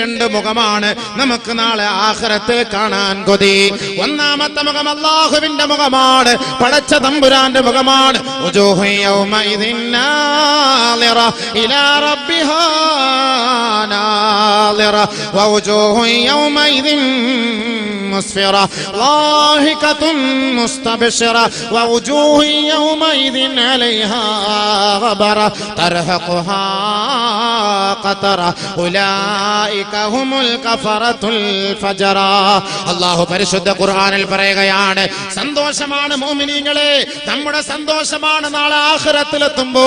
രണ്ട് മുഖമാണ്. നമുക്ക് നാളെ ആഹ്റത്തെ കാണാൻ കൊതി. ഒന്നാമത്തെ മുഖം അള്ളാഹുവിന്റെ മുഖമാണ്. പടച്ച തമ്പുരാന്റെ മുഖമാണ്. യൗമൈദിൻ يومئذ ناظرة إلى ربها ناظرة ووجوه يومئذ مسفرة ضاحكة مستبشرة ووجوه يومئذ عليها غبرة ترهقها قترة أولئك هم الكفرة الفجرة അള്ളാഹു പരിശുദ്ധ ഖുർആനിൽ പറയുകയാണ് സന്തോഷമാണ് മോമിനിങ്ങളെ നമ്മുടെ സന്തോഷമാണ് നാളെ ആഖിറത്തിലെത്തുമ്പോ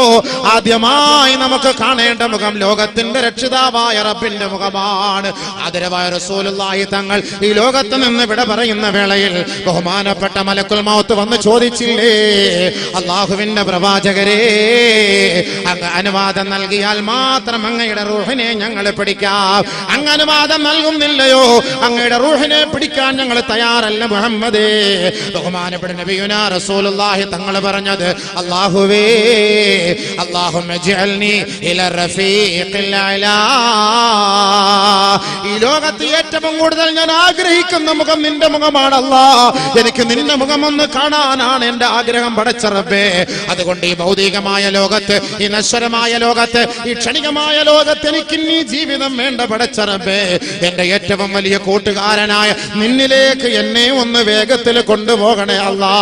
ആദ്യമായി നമുക്ക് കാണേണ്ട മുഖം ലോകത്തിന്റെ രക്ഷിതാവായ റബ്ബിന്റെ മുഖമാണ് ആദരവായ റസൂലുള്ളാഹി തങ്ങൾ ഈ ലോകത്ത് നിന്ന് വിട പറയുന്ന വേളയിൽ ബഹുമാനപ്പെട്ട മലക്കുൽ മൗത്ത് വന്ന് ചോദിച്ചില്ലേ? അള്ളാഹുവിന്റെ പ്രവാചകരെ അനുവാദം നൽകിയാൽ മാത്രം അങ്ങയുടെ റൂഹിനെ ഞങ്ങൾ പിടിക്കാം. അങ്ങ് അനുവാദം നൽകുന്നില്ലയോ? അങ്ങയുടെ റൂഹിനെ പിടിക്കാൻ ഞങ്ങൾ തയ്യാറല്ല മുഹമ്മദേ. ബഹുമാനപ്പെട്ട നബിയുന റസൂലുള്ളാഹി തങ്ങൾ പറഞ്ഞത് അള്ളാഹുവേ അള്ളാഹു ഇല റഫീഖിൽ ഈ ലോകത്ത് ഏറ്റവും കൂടുതൽ ഞാൻ ആഗ്രഹിക്കുന്ന മുഖം നിന്റെ മുഖമാണ് എനിക്ക് നിന്റെ മുഖമൊന്ന് കാണാനാണ് എന്റെ ആഗ്രഹം പടച്ചറബേ അതുകൊണ്ട് ഈ ഭൗതികമായ ലോകത്ത് ഈ നശ്വരമായ ലോകത്ത് ഈ ക്ഷണികമായ ലോകത്ത് എനിക്ക് നീ ജീവിതം വേണ്ട പടച്ചറബേ എന്റെ ഏറ്റവും വലിയ കൂട്ടുകാരനായ നിന്നിലേക്ക് എന്നെ ഒന്ന് വേഗത്തിൽ കൊണ്ടുപോകണേ അല്ലാ.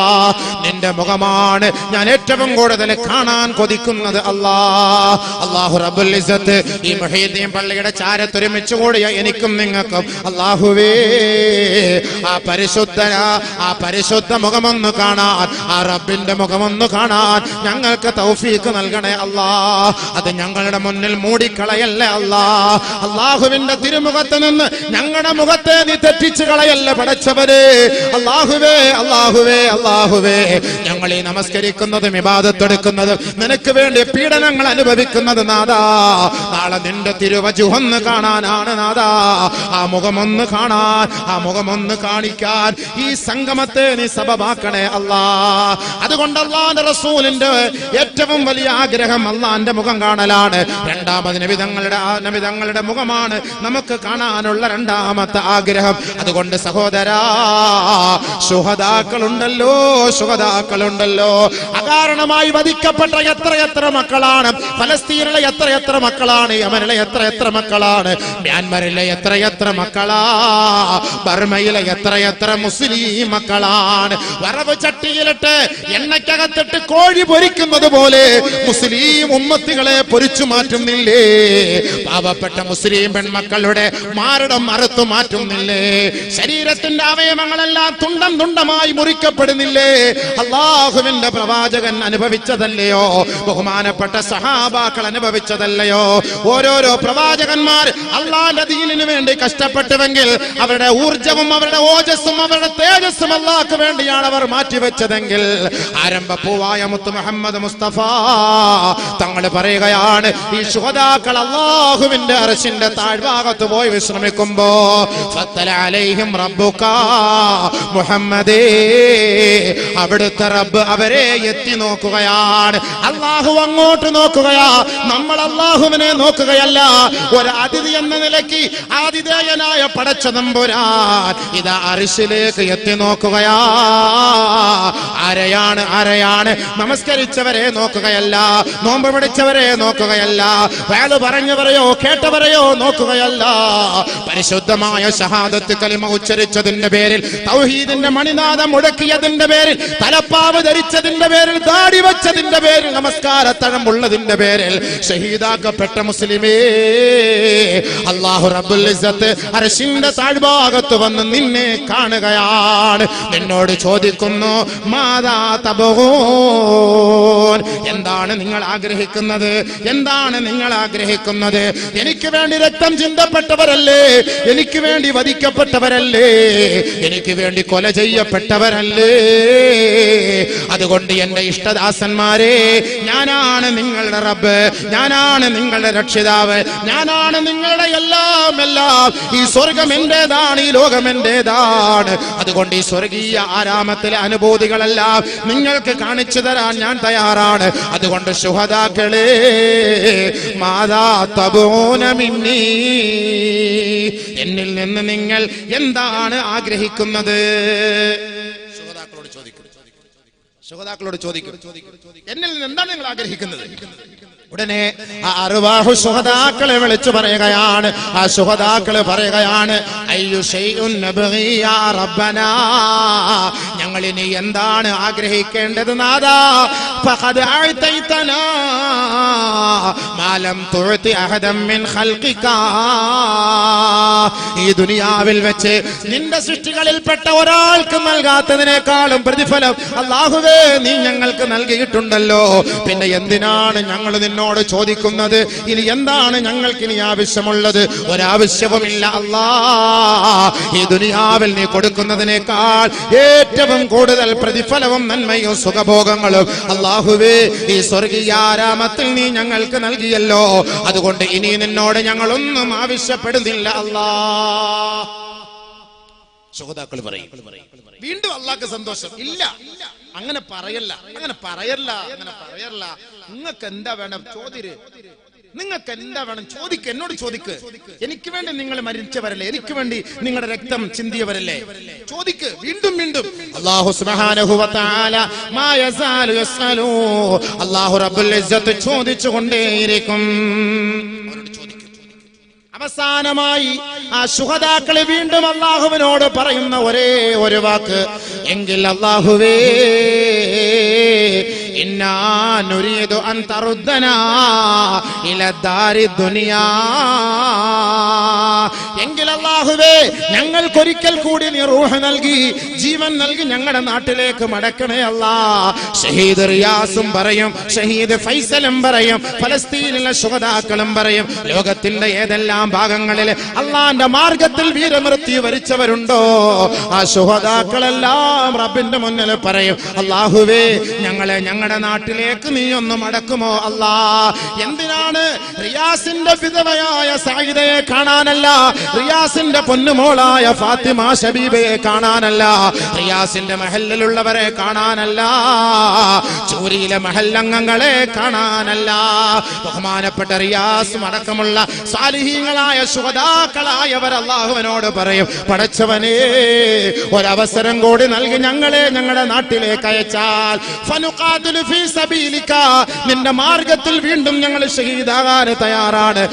നിന്റെ മുഖമാണ് ഞാൻ ഏറ്റവും കൂടുതൽ കാണാൻ കൊതിക്കുന്നത് അല്ലാ. അള്ളാഹു റബ്ബുൽ ഇസ്സത്ത് ഈ മുഹീദ്ദീൻ പള്ളിയുടെ ചാരത്തൊരുമിച്ച് കൂടിയ എനിക്കും നിങ്ങൾക്കും. അള്ളാഹുവേ ആ പരിശുദ്ധന ആ പരിശുദ്ധ മുഖമൊന്ന് കാണാൻ ആ റബ്ബിന്റെ മുഖമൊന്ന് കാണാൻ ഞങ്ങൾക്ക് തൗഫീക്ക് നൽകണേ അല്ലാ. അത് ഞങ്ങളുടെ മുന്നിൽ മൂടിക്കളയല്ലേ അല്ലാ. അള്ളാഹുവിന്റെ തിരുമുഖത്ത് നിന്ന് ഞങ്ങളുടെ മുഖത്തെ നീ തെറ്റിച്ച് കളയല്ലേ പടച്ചവരെ. അള്ളാഹുവേ അള്ളാഹുവേ അള്ളാഹുവേ ഞങ്ങൾ ഈ നമസ്കരിക്കുന്നതും വിവാദത്തെടുക്കുന്നതും നിനക്ക് വേണ്ടി പീഡനങ്ങൾ അനുഭവിക്കുന്നത് നാദാ. നാളെ നിന്റെ തിരുവജുഹൊന്ന് കാണാനാണ് നാദാ. ആ മുഖമൊന്ന് കാണാൻ ആ മുഖമൊന്ന് കാണിക്കാൻ ഈ സംഗമത്തെ നീ സഭമാക്കണേ അല്ലാ. അതുകൊണ്ട് അള്ളാന്റെ റസൂലിന്റെ ഏറ്റവും വലിയ ആഗ്രഹം അള്ളാന്റെ മുഖം കാണലാണ്. രണ്ടാമത് നബിതങ്ങളുടെ നബിതങ്ങളുടെ മുഖമാണ് നമുക്ക് കാണാനുള്ള രണ്ടാമത്തെ ആഗ്രഹം. അതുകൊണ്ട് സഹോദരാ സുഹതാക്കളുണ്ടല്ലോ സുഹതാക്കളുണ്ടല്ലോ അകാരണമായി വധിക്കപ്പെട്ട എത്ര എത്ര മക്കളാണ്? ഫലസ്തീനിലെ എത്ര എത്ര മക്കളാണ്? യമനിലെ എത്ര എത്ര മക്കളാണ്? മ്യാൻമറിലെ എത്ര എത്ര മക്കളാ? ബർമയിലെ എത്ര എത്ര മുസ്ലിം മക്കളാണ്? വറവ് ചട്ടിയിലിട്ട് എണ്ണയ്ക്കകത്തിട്ട് കോഴി പൊരിക്കുന്നത് പോലെ മുസ്ലിം ഉമ്മത്തുകളെ പൊരിച്ചു മാറ്റുന്നില്ലേ? പാവപ്പെട്ട മുസ്ലിം പെൺമക്കളുടെ മാരടം മറുത്തു മാറ്റുന്നില്ലേ? ശരീരത്തിന്റെ അവയവങ്ങളെല്ലാം തുണ്ടം തുണ്ടമായി മുറിക്കപ്പെടുന്നില്ലേ? അള്ളാഹുവിന്റെ പ്രവാചകൻ അനുഭവിച്ചതല്ലയോ? ബഹുമാനപ്പെട്ട സഹാബാക്കൾ അനുഭവിച്ചതല്ലയോ? ഓരോരോ പ്രവാചകന്മാർ അള്ളാന്റെ ദീനിനു വേണ്ടി കഷ്ടപ്പെട്ടുവെങ്കിൽ അവരുടെ ഊർജവും അവരുടെ ഓജസ്സും അവരുടെ തേജസ്സും അള്ളാഹ്ക്ക് വേണ്ടിയാണ് അവർ മാറ്റിവെച്ചതെങ്കിൽ. ആരംഭ പൂവായ മുത്ത് മുഹമ്മദ് മുസ്തഫ തങ്ങൾ പറയുകയാണ് ഈ ശുഹതാക്കൾ അള്ളാഹുവിന്റെ അറസിന്റെ താഴ്ഭാഗത്ത് പോയി വിശ്രമിക്കുമ്പോ മുഹമ്മദേ അവിടുത്തെ റബ്ബ് അവരെ എത്തി നോക്കുകയാണ്. അള്ളാഹു അങ്ങോട്ട് നോക്കുകയാ നമ്മൾ അള്ളാഹുവിനെ നോക്കുകയല്ല ഒരു അതിഥി എന്ന നിലയ്ക്ക് ആതിഥേയനായ പടച്ച നമ്പുരാൻ ഇതാ അരിശിലേക്ക് എത്തി നോക്കുകയാ. ആരെയാണ് ആരെയാണ്? നമസ്കരിച്ചവരെ നോക്കുകയല്ല. നോമ്പ് പിടിച്ചവരെ നോക്കുകയല്ല. വേല പറഞ്ഞവരെയോ കേട്ടവരെയോ നോക്കുകയല്ല. പരിശുദ്ധമായ ഷഹാദത്ത് കലിമ ഉച്ചരിച്ചതിന്റെ പേരിൽ തൗഹീദിന്റെ മണിനാഥം മുടക്കിയതിന്റെ പേരിൽ തലപ്പാവ് ധരിച്ചതിന്റെ പേരിൽ ദാടി വെച്ചതിന്റെ പേരിൽ നമസ്കാരത്തഴം ഉള്ളതിന്റെ പേരിൽ ഷഹീദാക്കപ്പെട്ട മുസ്ലിമേ അള്ളാഹു റബ്ബുൽ ഇസ്സത്ത് അർശിന്റെ താഴ്ഭാഗത്ത് വന്ന് നിന്നെ കാണുകയാണ്. നിന്നോട് ചോദിക്കുന്നു മാതാ തബഹൂൻ എന്താണ് നിങ്ങൾ ആഗ്രഹിക്കുന്നത്? എന്താണ് നിങ്ങൾ ആഗ്രഹിക്കുന്നത്? എനിക്ക് വേണ്ടി രക്തം ചിന്തപ്പെട്ടവരല്ലേ? എനിക്ക് വേണ്ടി വധിക്കപ്പെട്ടവരല്ലേ? എനിക്ക് വേണ്ടി കൊല ചെയ്യപ്പെട്ടവരല്ലേ? അതുകൊണ്ട് എന്റെ ഇഷ്ടദാസന്മാരെ ഞാനാണ് നിങ്ങളുടെ റബ്ബ് ഞാനാണ് നിങ്ങളുടെ രക്ഷിതാവ് ഞാനാണ് നിങ്ങളുടെ എല്ലാം എല്ലാം. ഈ സ്വർഗം എന്റേതാണ് ഈ ലോകം എന്റേതാണ്. അതുകൊണ്ട് ഈ സ്വർഗീയ ആരാമത്തിലെ അനുഭൂതികളെല്ലാം നിങ്ങൾക്ക് കാണിച്ചു തരാൻ ഞാൻ തയ്യാറാണ്. തയ്യാറാണ് അതുകൊണ്ട് ശുഹദാക്കളെ മാതാ തപോന മിന്നി എന്നിൽ നിന്ന് നിങ്ങൾ എന്താണ് ആഗ്രഹിക്കുന്നത്? ശുഹദാക്കളോട് ചോദിക്കും. ശുഹദാക്കളോട് ചോദിക്കും. എന്നിൽ നിന്ന് എന്താണ് നിങ്ങൾ ആഗ്രഹിക്കുന്നത്? ഉടനെ ആ അറുവാഹു സുഹതാക്കളെ വിളിച്ചു പറയുകയാണ്. ആ സുഹതാക്കൾ പറയുകയാണ് ഞങ്ങൾ ഇനി എന്താണ് ആഗ്രഹിക്കേണ്ടത് നാദാ ഫഖദ് ما لم തുഅതി أحدا من خلقك. ഈ ദുനിയാവിൽ വെച്ച് നിന്റെ സൃഷ്ടികളിൽപ്പെട്ട ഒരാൾക്ക് നൽകാത്തതിനേക്കാളും പ്രതിഫലം അള്ളാഹുവേ നീ ഞങ്ങൾക്ക് നൽകിയിട്ടുണ്ടല്ലോ. പിന്നെ എന്തിനാണ് ഞങ്ങൾ നിന്നോട് ചോദിക്കുന്നത്? ഇനി എന്താണ് ഞങ്ങൾക്ക് ഇനി ആവശ്യമുള്ളത്? ഒരാവശ്യവുമില്ല അല്ലാ. ഈ ദുനിയാവിൽ നീ കൊടുക്കുന്നതിനേക്കാൾ ഏറ്റവും കൂടുതൽ പ്രതിഫലവും നന്മയും സുഖഭോഗങ്ങളും അള്ളാഹുവേ ഈ സ്വർഗീയ ആരാമത്തിൽ നീ ഞങ്ങൾക്ക് നൽകിയല്ലോ. അതുകൊണ്ട് ഇനി നിന്നോട് ഞങ്ങളൊന്നും ആവശ്യപ്പെടുന്നില്ല അല്ലാ. ശ്രോതാക്കൾ പറയും വീണ്ടും അള്ളാഹ്ക്ക് സന്തോഷം. ഇല്ല അങ്ങനെ പറയല്ല അങ്ങനെ പറയല്ല അങ്ങനെ പറയല്ല. നിങ്ങൾക്ക് എന്താ വേണം? ചോദ്യര് നിങ്ങൾക്ക് എന്താ വേണം ചോദിക്ക് എന്നോട് ചോദിക്ക്. എനിക്ക് വേണ്ടി നിങ്ങൾ മരിച്ചവരല്ലേ? എനിക്ക് വേണ്ടി നിങ്ങളുടെ രക്തം ചിന്തിയവരല്ലേ? ചോദിക്ക്. വീണ്ടും വീണ്ടും. അല്ലാഹു സുബ്ഹാനഹു വ തആല മാ യസാലു യസ്അലു. അല്ലാഹു റബ്ബുൽ ഇസ്സത്ത് ചോദിച്ചു കൊണ്ടേയിരിക്കും അവരോട് ചോദിക്കും അവസാനമായി ആ ശുഹദാക്കളെ വീണ്ടും അള്ളാഹുവിനോട് പറയുന്ന ഒരേ ഒരു വാക്ക്. എങ്കിൽ അള്ളാഹുവേ ഇന്നാനുരീതു അൻ ഇല ദാരി ദുനിയാ എങ്കിൽ ഞങ്ങൾക്കൊരിക്കൽ കൂടി നീ റൂഹ് നൽകി ജീവൻ നൽകി ഞങ്ങളുടെ നാട്ടിലേക്ക് മടക്കണേ അല്ലാ. ഷഹീദ് റിയാസും പറയും ഷഹീദ് ഫൈസലും പറയും ഫലസ്തീനിലെ ശുഹതാക്കളും പറയും ലോകത്തിന്റെ ഏതെല്ലാം ഭാഗങ്ങളിൽ അള്ളാന്റെ മാർഗത്തിൽ വീരമൃത്യു വരിച്ചവരുണ്ടോ? ആ ശുഹതാക്കളെല്ലാം റബ്ബിന്റെ മുന്നിൽ പറയും അള്ളാഹുവേ ഞങ്ങളെ ഞങ്ങളുടെ നാട്ടിലേക്ക് നീ ഒന്ന് മടക്കുമോ അല്ലാ? എന്തിനാണ് റിയാസിന്റെ വിധവയായ സാഹിതയെ കാണാനല്ല റിയാസിന്റെ പൊന്നുമോളായ ഫാത്തിമ ഷബീബയെ കാണാനല്ല റിയാസിന്റെ മഹലിലുള്ളവരെ കാണാനല്ല ചൂരിയിലെ മഹല്ലംഗങ്ങളെ കാണാനല്ല. ബഹുമാനപ്പെട്ട റിയാസ് അടക്കമുള്ള സാലിഹീങ്ങളായ ശുഭതാക്കളായവർ അള്ളാഹുവിനോട് പറയും പടച്ചവനേ ഒരവസരം കൂടി നൽകി ഞങ്ങളെ ഞങ്ങളുടെ നാട്ടിലേക്ക് അയച്ചാൽ നിന്റെ മാർഗത്തിൽ വീണ്ടും ഞങ്ങൾ ഷഹീദാകാൻ തയ്യാറാണ്.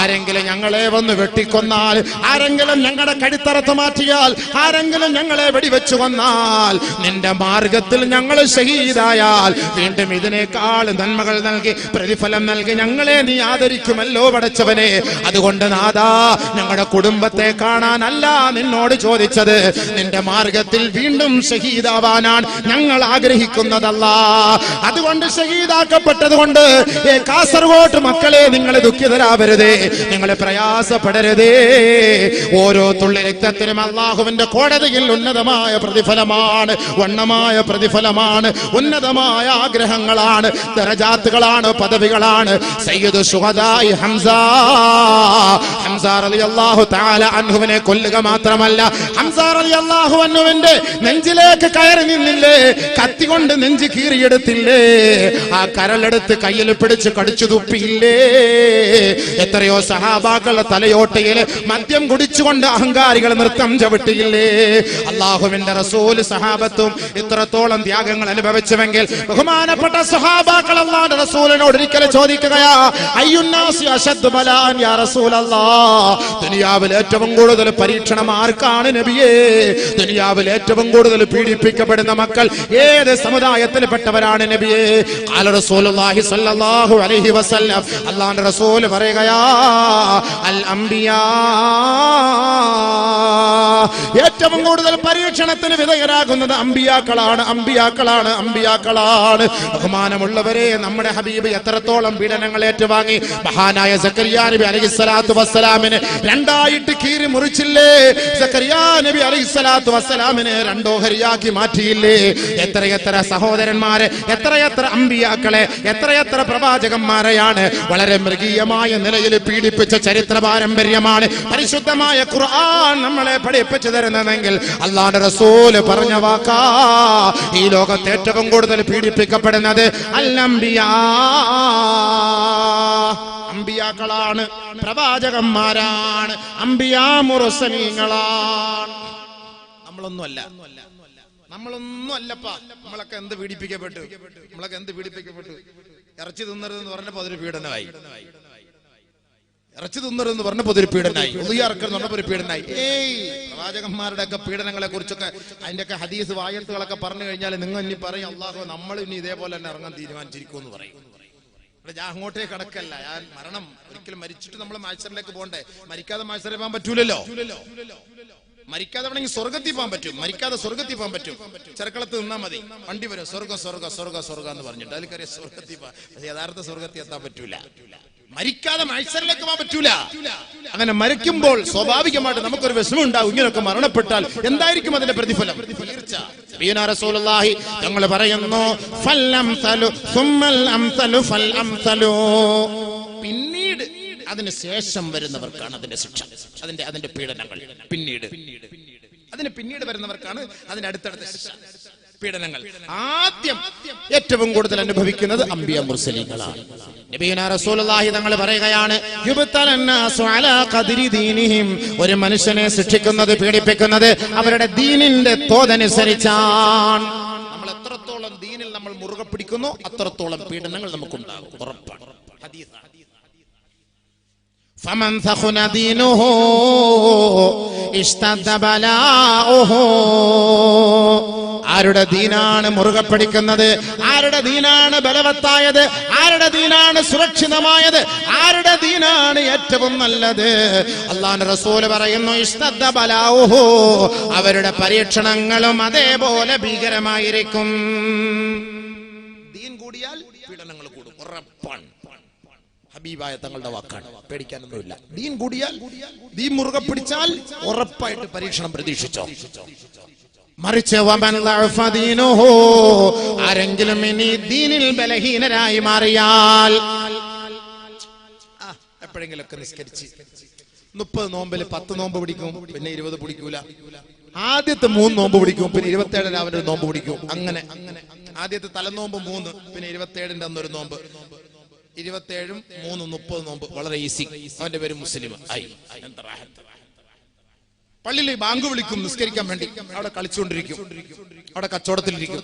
ആരെങ്കിലും ഞങ്ങളെ വന്ന് വെട്ടിക്കൊന്നാൽ ആരെങ്കിലും ഞങ്ങളുടെ കടിത്തറത്ത് മാറ്റിയാൽ ആരെങ്കിലും ഞങ്ങളെ വെടിവെച്ചു കൊന്നാൽ നിന്റെ മാർഗത്തിൽ ഞങ്ങൾ ഷഹീദായാൽ വീണ്ടും ഇതിനേക്കാൾ നന്മകൾ നൽകി പ്രതിഫലം നൽകി ഞങ്ങളെ നീ ആദരിക്കുമല്ലോ പടച്ചവനെ. അതുകൊണ്ട് നാദാ ഞങ്ങളുടെ കുടുംബത്തെ കാണാനല്ല നിന്നോട് ചോദിച്ചത്. നിന്റെ മാർഗത്തിൽ വീണ്ടും ഷഹീദാവാനാണ് ഞങ്ങൾ ആഗ്രഹിക്കുന്നതല്ല. അതുകൊണ്ട് ഷഹീദാക്കപ്പെട്ടത് കൊണ്ട് കാസർഗോട്ട് മക്കളെ നിങ്ങൾ ദുഃഖിതരാവരുതേ നിങ്ങൾ പ്രയാസപ്പെടരുതേ. ഓരോ തുള്ളി രക്തത്തിനും അള്ളാഹുവിന്റെ കോടതിയിൽ ഉന്നതമായ പ്രതിഫലമാണ് വണ്ണമായ പ്രതിഫലമാണ് ഉന്നതമായ ആഗ്രഹങ്ങളാണ് തെരജാത്തുകളാണ് പദവികളാണ്. സയ്യിദ് സുഹദായി ഹംസ ഹംസ അള്ളാഹു താല അൻഹുവിനെ കൊല്ലുക മാത്രമല്ല ഹംസ അള്ളാഹു അൻഹുവിന്റെ നെഞ്ചിലേക്ക് കയറി നിന്നില്ലേ കത്തി കൊണ്ട് നെഞ്ച് കീറിയെടുത്തില്ലേ? ആ കരലെടുത്ത് കയ്യിൽ പിടിച്ച് കടിച്ചു തുപ്പിയില്ലേ? എത്രയോ സഹാബാക്കളുടെ തലയോട്ടയിൽ മദ്യം കുടിച്ചുകൊണ്ട് അഹങ്കാരികൾ നൃത്തം ചവിട്ടിയില്ലേ? അള്ളാഹുവിന്റെ റസൂൽ സഹാബത്തും ഇത്രത്തോളം ത്യാഗങ്ങൾ അനുഭവിച്ചുവെങ്കിൽ ബഹുമാനപ്പെട്ട സഹാബാക്കൾ അള്ളാന്റെ റസൂലിനോട് ഒരിക്കലും ചോദിക്കുകയാ അയ്യുന്നാസി അശദ് യാ ദുനിയാവിൽ ഏറ്റവും കൂടുതൽ പരീക്ഷണം ആർക്കാണ് നബിയേ? ദുനിയാവിൽ ഏറ്റവും കൂടുതൽ പീഡിപ്പിക്കപ്പെടുന്ന മക്കൾ ഏത് സമുദായത്തിൽപ്പെട്ടവരാണ് നബിയേ? അലഹി വസല്ലം. റസൂൽ പറയുകയാ അൽ അംബിയാ ഏറ്റവും കൂടുതൽ പരീക്ഷണത്തിന് വിധേയരാകുന്നത് അമ്പിയാക്കളാണ്. അമ്പിയാക്കളാണ്. അമ്പിയാക്കളാണ്. ബഹുമാനമുള്ളവരെ നമ്മുടെ ഹബീബ് എത്രത്തോളം പീഡനങ്ങൾ ഏറ്റുവാങ്ങി. മഹാനായ സക്കരിയാ നബി അലൈഹി സ്വലാത്തു വസ്സലാമിന് രണ്ടായിട്ട് കീറി മുറിച്ചില്ലേ? സക്കരിയാ നബി അലൈഹി സ്വലാത്തു വസ്സലാമിന് രണ്ടോഹരിയാക്കി മാറ്റിയില്ലേ? എത്രയെത്ര സഹോദരന്മാരെ എത്രയെത്ര അമ്പിയാക്കളെ എത്രയെത്ര പ്രവാചകന്മാരെയാണ് വളരെ മൃഗീയമായ നിലയിൽ പീഡിപ്പിച്ച ചരിത്ര പാരമ്പര്യമാണ് പരിശുദ്ധമായ ഖുർആൻ നമ്മളെ പഠിപ്പിച്ചു തരുന്നത് പീഡിപ്പിക്കപ്പെടണമെങ്കിൽ അള്ളാന്റെ റസൂൽ പറഞ്ഞ വാക്കാ. ഈ ലോകത്ത് ഏറ്റവും കൂടുതൽ പീഡിപ്പിക്കപ്പെടുന്നത് അല്ലംബിയാ അമ്പിയാക്കളാണ് പ്രവാചകന്മാരാണ് അമ്പിയാ മുറസനീങ്ങളാണ് നമ്മളൊന്നുമല്ല. നമ്മളൊന്നും അല്ലപ്പാ നമ്മളൊക്കെ എന്ത് പീഡിപ്പിക്കപ്പെട്ടു? നമ്മളൊക്കെ എന്ത് പീഡിപ്പിക്കപ്പെട്ടു? ഇറച്ചി തിന്നരുതെന്ന് പറഞ്ഞപ്പോ അതൊരു പീഡനമായി. ഇറച്ചി തിന്നരുതെന്ന് പറഞ്ഞപ്പോ അതൊരു പീഡനായി ഉള്ളിയറക്കൽ എന്ന് പറഞ്ഞപ്പോ ഒരു പീഡനായി ഏയ്! പ്രവാചകന്മാരുടെ ഒക്കെ പീഡനങ്ങളെ കുറിച്ചൊക്കെ അതിന്റെ ഒക്കെ ഹദീസ് വായത്തുകളൊക്കെ പറഞ്ഞു കഴിഞ്ഞാൽ നിങ്ങൾ ഇനി പറയും അള്ളാഹു നമ്മൾ ഇനി ഇതേപോലെ തന്നെ ഇറങ്ങാൻ തീരുമാനിച്ചിരിക്കും എന്ന് പറയും. ഇവിടെ ഞാൻ അങ്ങോട്ടേ കടക്കല്ല ഞാൻ മരണം ഒരിക്കലും മരിച്ചിട്ട് നമ്മൾ മാത്സരിലേക്ക് പോകണ്ടേ? മരിക്കാതെ മാത്സരം പോകാൻ പറ്റൂലല്ലോ? മരിക്കാതെ വേണമെങ്കിൽ സ്വർഗത്തിൽ പോകാൻ പറ്റും മരിക്കാതെ സ്വർഗത്തിൽ പോകാൻ പറ്റും. ചെറുക്കളത്ത് നിന്നാ മതി. വണ്ടി വരും സ്വർഗം സ്വർഗ സ്വർഗ സ്വർഗ എന്ന് പറഞ്ഞിട്ട്. അതിലേക്കറിയ സ്വർഗത്തിൽ പോകാം. പക്ഷെ യഥാർത്ഥ സ്വർഗത്തിൽ എത്താൻ പറ്റൂല. മരിക്കാതെ മത്സരിലേക്ക് പോകാൻ പറ്റൂല. അങ്ങനെ മരിക്കുമ്പോൾ സ്വാഭാവികമായിട്ട് നമുക്കൊരു വിഷമം ഉണ്ടാവും ഇങ്ങനെയൊക്കെ മരണപ്പെട്ടാൽ എന്തായിരിക്കും അതിന്റെ പ്രതിഫലം? തങ്ങൾ പറയുന്നു പിന്നീട് അതിന് ശേഷം വരുന്നവർക്കാണ് അതിന്റെ ശിക്ഷ. അതിന്റെ അതിന്റെ പീഡനങ്ങൾ. പിന്നീട്. അതിന് പിന്നീട് വരുന്നവർക്കാണ് അതിന്റെ അടുത്തടുത്ത ശിക്ഷ. പീഡനങ്ങൾ. ആദ്യം ഏറ്റവും കൂടുതൽ അനുഭവിക്കുന്നത് അമ്പിയ മുർസലീങ്ങളാണ്. തങ്ങൾ പറയുകയാണ് ഒരു മനുഷ്യനെ ശിക്ഷിക്കുന്നത് പീഡിപ്പിക്കുന്നത് അവരുടെ ദീനിന്റെ തോതനുസരിച്ചാണ്. നമ്മൾ എത്രത്തോളം ദീനിൽ നമ്മൾ മുറുകെ പിടിക്കുന്നു അത്രത്തോളം പീഡനങ്ങൾ നമുക്കുണ്ടാകും. ഉറപ്പാണ്. ഹദീസാണ്. فمن ثخن دينه اشتد بلاؤه ആരുടെ ദീനാണ് മുറുകെ പിടിക്കുന്നത് ആരുടെ ദീനാണ് ബലവത്തായത് ആരുടെ ദീനാണ് സുരക്ഷിതമായത് ആരുടെ ദീനാണ് ഏറ്റവും നല്ലത് അള്ളാഹ് റസൂല് പറയുന്നു ഇഷ്ടദ്ദ ബലാവുഹു അവരുടെ പരീക്ഷണങ്ങളും അതേപോലെ ഭീകരമായിരിക്കും ദീൻ കൂടിയാൽ പീഡനങ്ങൾ കൂടും ഉറപ്പാണ് ഹബീബായ തങ്ങളുടെ വാക്കാണ്. പേടിക്കാനൊന്നുമില്ല. ദീൻ കൂടിയാൽ ദീൻ മുറുകെ പിടിച്ചാൽ ഉറപ്പായിട്ട് പരീക്ഷണം പ്രതീക്ഷിച്ചോ. ആരെങ്കിലും ഇനി ദീനിൽ ബലഹീനരായി മാറിയാൽ എപ്പോഴെങ്കിലൊക്കെ നിസ്കരിച്ച്. മുപ്പത് നോമ്പിൽ പത്ത് നോമ്പ് പിടിക്കും പിന്നെ ഇരുപത് പിടിക്കൂല. ആദ്യത്തെ മൂന്ന് നോമ്പ് പിടിക്കും പിന്നെ ഇരുപത്തേഴ് രാവിലെ ഒരു നോമ്പ് പിടിക്കും. അങ്ങനെ അങ്ങനെ. ആദ്യത്തെ തലനോമ്പ് മൂന്ന് പിന്നെ ഇരുപത്തേഴിന്റെ അന്നൊരു നോമ്പ്. ഇരുപത്തേഴും മൂന്ന് മുപ്പത് നോമ്പ് വളരെ ഈസി അവന്റെ പേര് മുസ്ലിം. ആയി. പള്ളിയിൽ ബാങ്ക് വിളിക്കും നിസ്കരിക്കാൻ വേണ്ടി. അവിടെ കളിച്ചുകൊണ്ടിരിക്കും. അവിടെ കച്ചവടത്തിലിരിക്കും.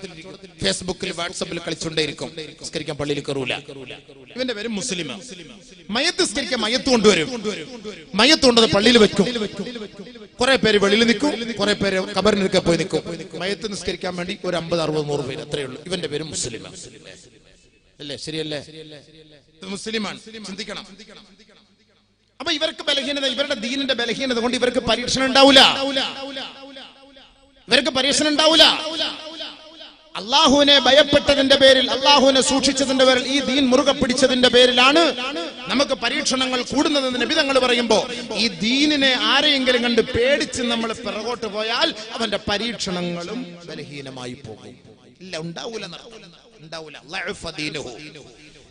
ഫേസ്ബുക്കിൽ വാട്സപ്പിൽ കളിച്ചുകൊണ്ടേയിരിക്കും. നിസ്കരിക്കാൻ പള്ളിയിൽ കയറൂല ഇവന്റെ പേര് മുസ്ലിം. മയത്ത് നിസ്കരിക്കാൻ മയത്ത് കൊണ്ടുവരും. മയത്ത് കൊണ്ടത് പള്ളിയിൽ വെക്കും. കുറെ പേര് വെളിയിൽ നിൽക്കും. കുറെ പേര് കബറിനൊക്കെ പോയി നിൽക്കും. മയത്ത് നിസ്കരിക്കാൻ വേണ്ടി ഒരു അമ്പത് അറുപത് നൂറ് പേര്. അത്രയേ ഉള്ളൂ. ഇവന്റെ പേര് മുസ്ലിം. അല്ലേ? ശരിയല്ലേ? മുസ്ലിമാണ്. ചിന്തിക്കണം. അപ്പൊ ഇവർക്ക് ബലഹീനത ഇവരുടെ ദീനിന്റെ ബലഹീനത കൊണ്ട് ഇവർക്ക് പരീക്ഷണം ഉണ്ടാവില്ല ഇവർക്ക് പരീക്ഷണം ഉണ്ടാവില്ല അള്ളാഹുവിനെ ഭയപ്പെട്ടതിന്റെ പേരിൽ അള്ളാഹുവിനെ സൂക്ഷിച്ചതിന്റെ പേരിൽ ഈ ദീൻ മുറുകെ പിടിച്ചതിന്റെ പേരിലാണ് നമുക്ക് പരീക്ഷണങ്ങൾ കൂടുന്നതെന്ന് നബിതങ്ങൾ പറയുമ്പോ ഈ ദീനിനെ ആരെയെങ്കിലും കണ്ട് പേടിച്ച് നമ്മൾ പിറകോട്ട് പോയാൽ അവന്റെ പരീക്ഷണങ്ങളും ബലഹീനമായി പോകും. ഇല്ല ഉണ്ടാവൂല നടക്കൂല. ഉണ്ടാവൂല ലഅഫ ദീനുഹു.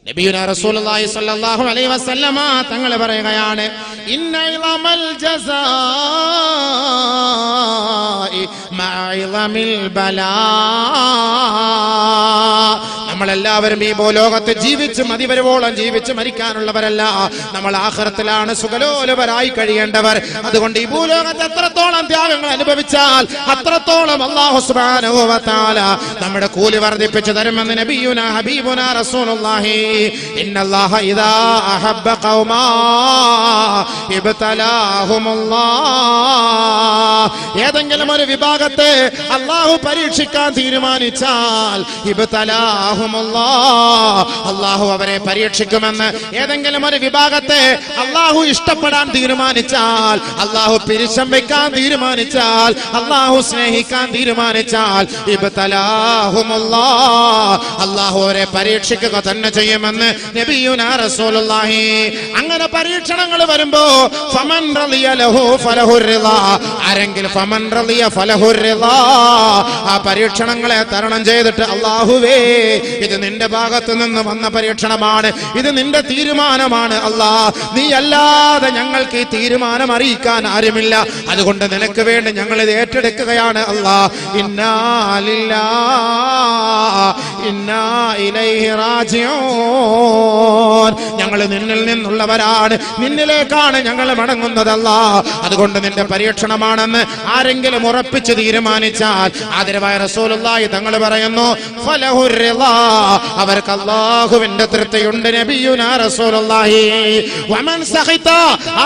നബിയുനാ റസൂലുള്ളാഹി സ്വല്ലല്ലാഹു അലൈഹി വസല്ലമ തങ്ങൾ പറയുകയാണ് ഇന്ന ഇളമൽ ജസാഇ മഅ ഇളമിൽ ബലാ നമ്മളെല്ലാവരും ഈ ഭൂലോകത്ത് ജീവിച്ച് മതിവരുവോളം ജീവിച്ച് മരിക്കാനുള്ളവരല്ല. നമ്മൾ ആഹ്റത്തിലാണ് സുഖലോലവരായി കഴിയേണ്ടവർ. അതുകൊണ്ട് ഈ ഭൂലോകത്ത് എത്രത്തോളം ത്യാഗങ്ങൾ അനുഭവിച്ചാൽ അത്രത്തോളം തആല നമ്മുടെ കൂലി വർദ്ധിപ്പിച്ചു തരുമെന്ന് റസൂലുള്ളാഹി. ഇദാ അഹബ്ബ ഖൗമാ ഏതെങ്കിലും ഒരു വിഭാഗത്തെ അള്ളാഹു പരീക്ഷിക്കാൻ തീരുമാനിച്ചാൽ അള്ളാഹു അവരെ പരീക്ഷിക്കുമെന്ന് ഏതെങ്കിലും ഒരു വിഭാഗത്തെ അള്ളാഹു ഇഷ്ടപ്പെടാൻ തീരുമാനിച്ചാൽ അള്ളാഹു പിരിശം വെക്കാൻ തീരുമാനിച്ചാൽ അള്ളാഹു സ്നേഹിക്കാൻ തീരുമാനിച്ചാൽ അള്ളാഹു അവരെ പരീക്ഷിക്കുക തന്നെ ചെയ്യുമെന്ന് നബിയുനാ റസൂലുള്ളാഹി. അങ്ങനെ പരീക്ഷണങ്ങൾ വരുമ്പോ ഫമൻ റളിയ ലഹു ഫമൻ റളിയ. ആ പരീക്ഷണങ്ങളെ തരണം ചെയ്തിട്ട് അള്ളാഹുവേ ഇത് നിന്റെ ഭാഗത്ത് നിന്ന് വന്ന പരീക്ഷണമാണ്. ഇത് നിന്റെ തീരുമാനമാണ് അല്ലാ. നീ അല്ലാതെ ഞങ്ങൾക്ക് ഈ തീരുമാനം അറിയിക്കാൻ ആരുമില്ല. അതുകൊണ്ട് നിനക്ക് വേണ്ടി ഞങ്ങൾ ഇത് ഏറ്റെടുക്കുകയാണ് അല്ലാ. ഇന്നാലില്ല ഇന്നാ ഇലൈഹി റാജിഊൻ. ഞങ്ങൾ നിന്നിൽ നിന്നുള്ളവരാണ്. നിന്നിലേക്കാണ് ഞങ്ങൾ മടങ്ങുന്നതല്ല അതുകൊണ്ട് നിന്റെ പരീക്ഷണമാണെന്ന് ആരെങ്കിലും ഉറപ്പിച്ച് തീരുമാനിച്ചാൽ ആദരവായ റസൂലുള്ളാഹി തങ്ങൾ പറയുന്നു ഫലഹുർ. അവർക്ക് അള്ളാഹുവിന്റെ തൃപ്തിയുണ്ട് നബിയുനാ റസൂലുള്ളാഹി. വമൻ സഖിത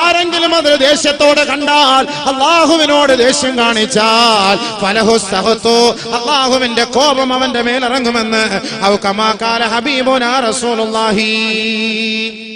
ആരെങ്കിലും അത് ദേഷ്യത്തോടെ കണ്ടാൽ അള്ളാഹുവിനോട് ദേഷ്യം കാണിച്ചാൽ ഫലഹു സഹത്തു അള്ളാഹുവിന്റെ കോപം അവന്റെ മേലിറങ്ങുമെന്ന്. അവ കമാക്കാല കാല ഹബീബുനാ റസൂലുള്ളാഹി.